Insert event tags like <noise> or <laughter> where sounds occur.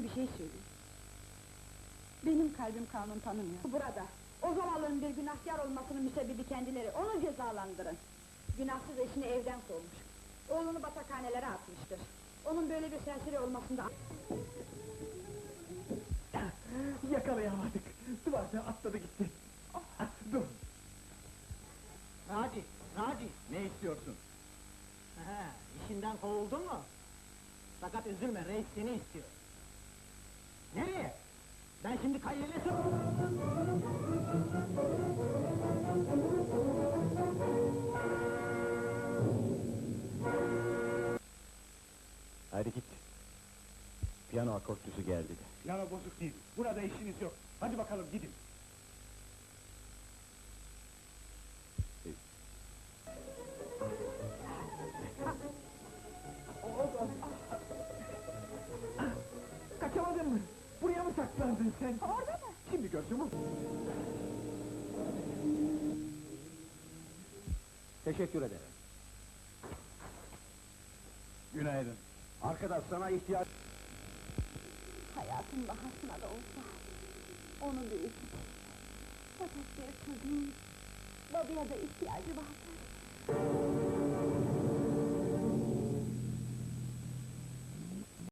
size bir şey söyleyeyim. Benim kalbim kanun tanımıyor. Burada, o zavalının bir günahkar olmasının müsebbibi kendileri, onu cezalandırın. Günahsız eşini evden kovmuş. Oğlunu batakhanelere atmıştır. Onun böyle bir serseri olmasında... <laughs> Yakalayamadık. Duvarda atladı gitti. Ah, Dur. Raci, Raci! Ne istiyorsun? Aha, işinden kovuldun mu? Fakat üzülme, reis seni istiyor. Nereye? Ben şimdi kayyele sor... Hadi git. Piyano akortçusu geldi. Piyano bozuk değil. Burada işiniz yok. Hadi bakalım gidin. Saklandın sen? Orada mı? Şimdi gördün mü? Teşekkür ederim. Günaydın. Arkadaş sana ihtiyaç... Hayatın bahasına da olsa, onu büyütür. Fakat bir çocuğun babaya da ihtiyacı vardır.